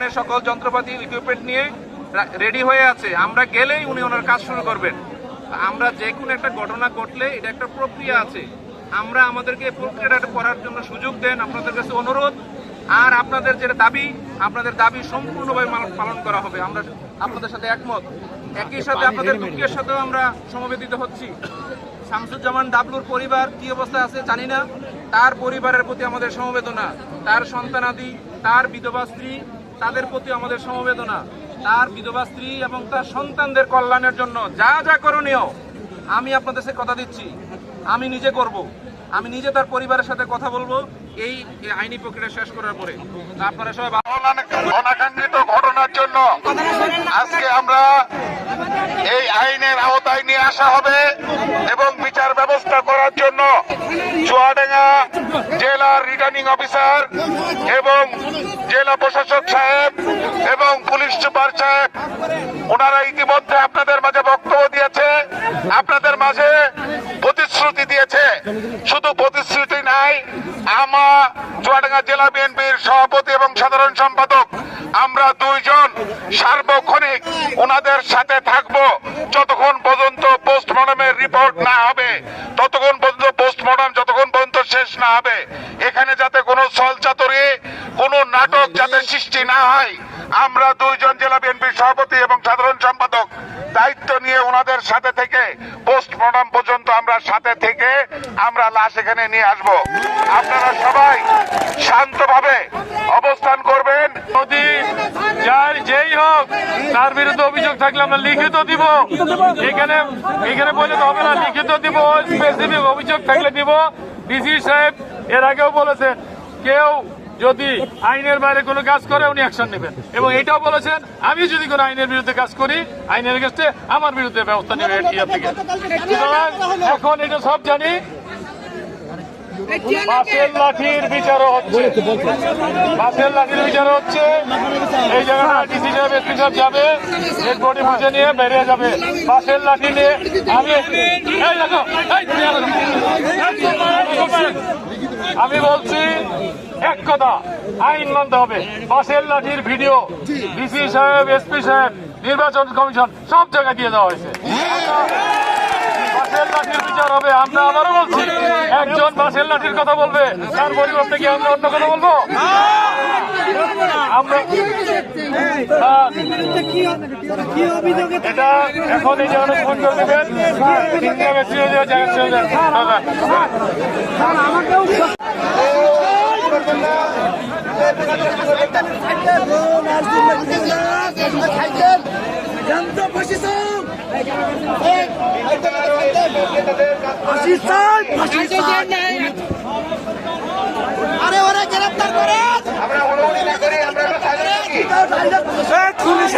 সকল যন্ত্রপাতি ইকুইপমেন্ট নিয়ে রেডি হয়ে আছে। আমরা গেলেই উনি ওনার কাজ শুরু করবেন। আমরা যে কোনো একটা ঘটনা ঘটলে এটা একটা প্রক্রিয়া আছে। আমরা আমাদেরকে প্রক্রিয়াটা করার জন্য সুযোগ দেন, আপনাদের কাছে অনুরোধ। আর আপনাদের যেটা দাবি, আপনাদের দাবি সম্পূর্ণভাবে পালন করা হবে। আমরা আপনাদের সাথে একমত। একই সাথে আপনাদের দুঃখের সাথেও আমরা সমবেদিত হচ্ছি। শামসুজ্জামান ডাবলুর পরিবার কি অবস্থায় আছে জানি না। তার পরিবারের প্রতি আমাদের সমবেদনা। তার সন্তানাদি, তার বিধবা স্ত্রী তাদের প্রতি আমাদের সমবেদনা। তার বিধবা স্ত্রী এবং তার সন্তানদের কল্যাণের জন্য যা যা করণীয় আমি আপনাদের সাথে কথা দিচ্ছি। আমি নিজে করব। আমি নিজে তার পরিবারের সাথে কথা বলব। এই এই আইনি প্রক্রিয়া শেষ করার পরে। আপনারা সবাই অনাকাঙ্ক্ষিত ঘটনার জন্য আজকে আমরা এই আইনের আওতায় নিয়ে আসা হবে। রিটার্নিং অফিসার এবং জেলা প্রশাসক সাহেব এবং পুলিশ সুপার সাহেব, ওনারা ইতিমধ্যে আপনাদের মাঝে বক্তব্য দিয়েছে, আপনাদের মাঝে প্রতিশ্রুতি দিয়েছে। শুধু প্রতিশ্রুতি নাই, আমা চুয়াডাঙ্গা জেলা বিএনপির সভাপতি এবং সাধারণ সম্পাদক, আমরা দুইজন সার্বক্ষণিক ওনাদের সাথে থাকব। যতক্ষণ পর্যন্ত পোস্টমর্টমের রিপোর্ট না হবে, ততক্ষণ পর্যন্ত পোস্টমর্টম শেষ না হবে। এখানে যাতে কোনো ছলচাতুরি, কোনো নাটক যাতে সৃষ্টি না হয়, আমরা দুইজন জেলা বিএনপির সভাপতি এবং সাধারণ সম্পাদক দায়িত্ব নিয়ে ওনাদের সাথে থেকে পোস্টমর্টম পর্যন্ত আমরা সাথে থেকে আমরা লাশ এখানে নিয়ে আসব। আপনারা সবাই শান্তভাবে অবস্থান করবেন। যদি যার যেই হোক, তার বিরুদ্ধে অভিযোগ থাকলে আমরা লিখিত দিব। এখানে এখানে বলে তো হবে না, লিখিত দিব স্পেসিফিক অভিযোগ থাকলে দিব। ডিসি সাহেব এর আগেও বলেছেন কেউ যদি আইনের বাইরে কোনো কাজ করে উনি অ্যাকশন নেবেন। এবং এটাও বলেছেন আমি যদি কোনো আইনের বিরুদ্ধে কাজ করি আইনের কাছে আমার বিরুদ্ধে ব্যবস্থা নেবে এর থেকে সুতরাং এখন এটা সব জানি। বাসের লাঠির বিচারও হচ্ছে। বাসের লাঠির বিচার হচ্ছে। এই জায়গাটা ডিসি সাহেব এসপি সাহেব যাবে ডেড বডি বুঝে নিয়ে বেরিয়ে যাবে। বাসের লাঠি নিয়ে আমি এই দেখো। আমি বলছি এক কথা, আইন মানতে হবে। বাসের লাঠির ভিডিও, ডিসি সাহেব, এসপি সাহেব, নির্বাচন কমিশন, সব জায়গায় দিয়ে দেওয়া হয়েছে। লাঠির বিচার হবে, আমরা আবারও বলছি, একজন বাসের লাঠির কথা বলবে, তার পরিবর্তে কি আমরা অন্য কথা বলব? আমরা এটা এখন এই জায়গাটা ফোন করে দেবেন। তিনটা বেশি যাবে 哎，真的。